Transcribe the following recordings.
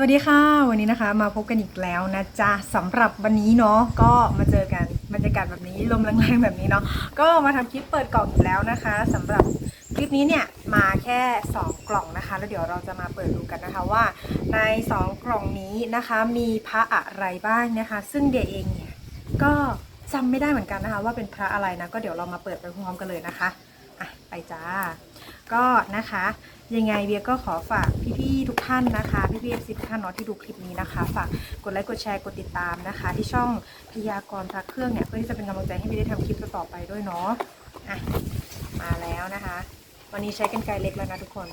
สวัสดีค่ะ วันนี้นะคะมาพบกันอีกแล้วนะจ๊ะสำหรับวันนี้เนาะก็มาเจอกันบรรยากาศแบบนี้ลมแรงๆแบบนี้เนาะก็มาทำคลิปเปิดกล่องอีกแล้วนะคะสำหรับคลิปนี้เนี่ยมาแค่ 2 กล่องนะคะ แล้วเดี๋ยวเราจะมาเปิดดูกันนะคะว่า ใน 2 กล่องนี้นะคะมีพระอะไรบ้างนะคะ ซึ่งเดียเองเนี่ยก็จำไม่ได้เหมือนกันนะคะ ว่าเป็นพระอะไรนะก็เดี๋ยวเรามาเปิดไปพร้อมกันเลยนะคะ อะไปจ้า ก็นะคะ ยังไงเบียก็ขอฝากพี่ๆทุกท่านนะคะพี่ๆเอฟซีทุกท่านเนาะที่ดูคลิปนี้นะคะ ฝากกดไลค์กดแชร์กดติดตามนะคะ ที่ช่องพยากรณ์พระเครื่องเนี่ยเพื่อที่จะเป็นกำลังใจให้เบียได้ทำคลิปต่อไปด้วยเนาะอะมาแล้วนะคะ วันนี้ใช้กันไกรเล็กแล้วนะทุกคน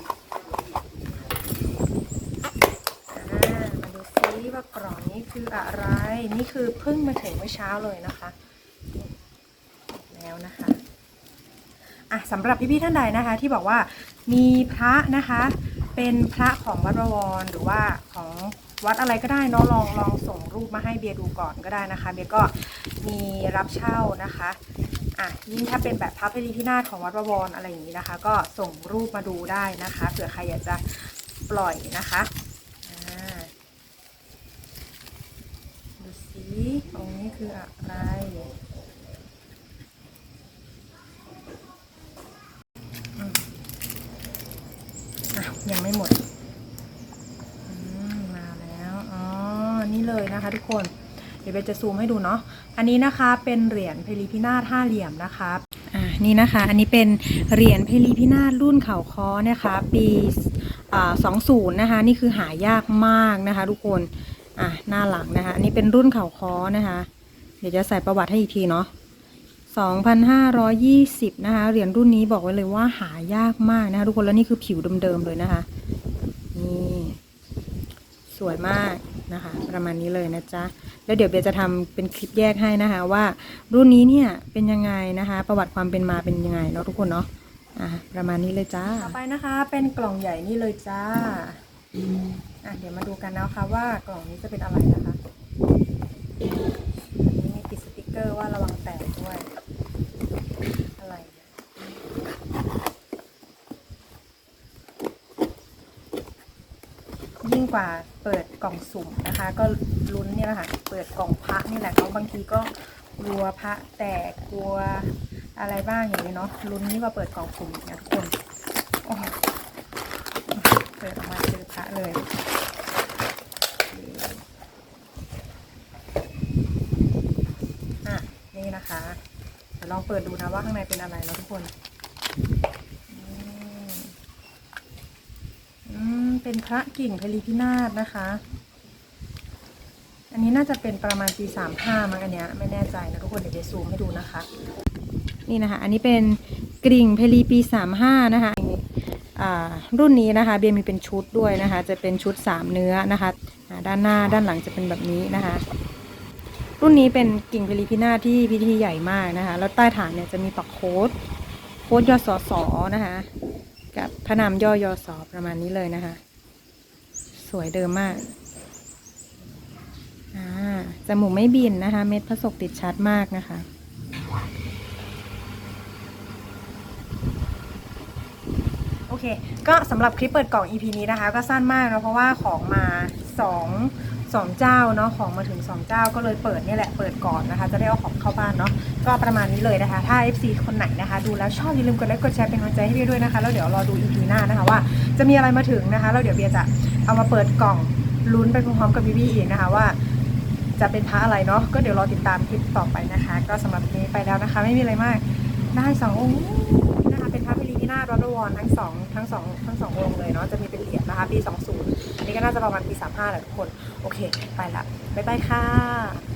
มาดูซิว่ากล่องนี้คืออะไร นี่คือเพิ่งมาถึงเมื่อเช้าเลยนะคะ แล้วนะคะ อะสำหรับพี่ๆท่านใดนะคะ ที่บอกว่ามีพระนะคะ เป็นพระของวัดบวรหรือว่าของวัดอะไรก็ได้เนาะลองลองส่งรูปมาให้เบียร์ดูก่อนก็ได้นะคะ เบียร์ก็มีรับเช่านะคะอะยิ่งถ้าเป็นแบบพระพิริพินาศของวัดบวรอะไรอย่างนี้นะคะ ก็ส่งรูปมาดูได้นะคะเผื่อใครอยากจะปล่อยนะคะอ่าดูสิองนี้คืออะไร อะยัง ไม่หมดมาแล้วอ๋อนี่เลยนะคะทุกคน เดี๋ยวเบจะซูมให้ดูเนาะอันนี้นะคะเป็นเหรียญเพลีพินาศห้าเหลี่ยมนะคะอ่านี่นะคะ อันนี้เป็นเหรียญเพลีพินาศรุ่นเขาคอนะคะ ปีสองศูนย์นะคะ นี่คือหายากมากนะคะ ทุกคนอะหน้าหลังนะคะ อันนี้เป็นรุ่นเขาคอนะคะ เดี๋ยวจะใส่ประวัติให้อีกทีเนาะ 2,520 นะคะ เหรียญรุ่นนี้บอกไว้เลยว่าหายากมากนะคะ ทุกคนแล้วนี่คือผิวเดิมๆเลยนะคะ นี่ สวยมากนะคะ ประมาณนี้เลยนะจ๊ะ แล้วเดี๋ยวเบียจะทำเป็นคลิปแยกให้นะคะว่ารุ่นนี้เนี่ยเป็นยังไงนะคะ ประวัติความเป็นมาเป็นยังไงเนาะทุกคนเนาะอะประมาณนี้เลยจ้า ต่อไปนะคะ เป็นกล่องใหญ่นี่เลยจ้าอะเดี๋ยวมาดูกันนะคะว่ากล่องนี้จะเป็นอะไรนะคะ อันนี้มีติดสติกเกอร์ว่าระวังแตกด้วย อะไรเนี่ย ยิ่งกว่าเปิดกล่องสุ่มนะคะ ก็ลุ้นเนี่ยแหละค่ะเปิดกล่องพระนี่แหละเขาบางทีก็กลัวพระแตกกลัวอะไรบ้างอย่างนี้เนาะลุ้นนี่งกว่าเปิดกล่องสุ่มนะทุกคนเปิดออกมาเจอพระเลยอะนี่นะคะเดี๋ยวลองเปิดดูนะว่าข้างในเป็นอะไรแล้วทุกคนอืมอืม เป็นพระกิ่งพลีพินาศนะคะ อันนี้น่าจะเป็นประมาณปีสามห้ามั้งอันเนี้ยไม่แน่ใจนะทุกคนเดี๋ยวจะซูมให้ดูนะคะ นี่นะคะ อันนี้เป็นกริ่งเพลีปีสามห้านะคะรุ่นนี้นะคะเบียมีเป็นชุดด้วยนะคะ จะเป็นชุดสามเนื้อนะคะด้านหน้าด้านหลังจะเป็นแบบนี้นะคะ รุ่นนี้เป็นกิ่งพลิพินาศที่พิธีใหญ่มากนะคะ แล้วใต้ฐานเนี่ยจะมีปักโค้ดโค้ดยศสนะคะกับพระนามย่อยศประมาณนี้เลยนะคะ วยเดิมมากอ่าจมูกไม่บินนะคะ เม็ดพระศกติดชัดมากนะคะ โอเค ก็สำหรับคลิปเปิดกล่อง EP นี้นะคะ ก็สั้นมากเนาะเพราะว่าของมา2 2 เจ้าเนาะของมาถึง 2 เจ้าก็เลยเปิดนี่แหละเปิดก่อนนะคะ จะได้เอาของเข้าบ้านเนาะก็ประมาณนี้เลยนะคะ ถ้า FC คนไหนนะคะ ดูแล้วชอบอย่าลืมกดไลค์กดแชร์เป็นกำลังใจให้เบียด้วยนะคะแล้วเดี๋ยวรอดู EP หน้านะคะว่าจะมีอะไรมาถึงนะคะแล้วเดี๋ยวเบียจะ เอามาเปิดกล่องลุ้นไปพร้อมๆกับบีบีอีกนะคะว่า จะเป็นพระอะไรเนาะก็เดี๋ยวรอติดตามคลิปต่อไปนะคะ ก็สำหรับวันนี้ไปแล้วนะคะ ไม่มีอะไรมากได้สององค์นะคะเป็นพระพิลีพินาศวัดบวรทั้งสองทั้งสองทั้งสององค์เลยเนาะจะมีเป็นเหรียญนะคะปี20อันนี้ก็น่าจะประมาณปี35แหละทุกคน โอเค ไปละบ๊ายบายค่ะ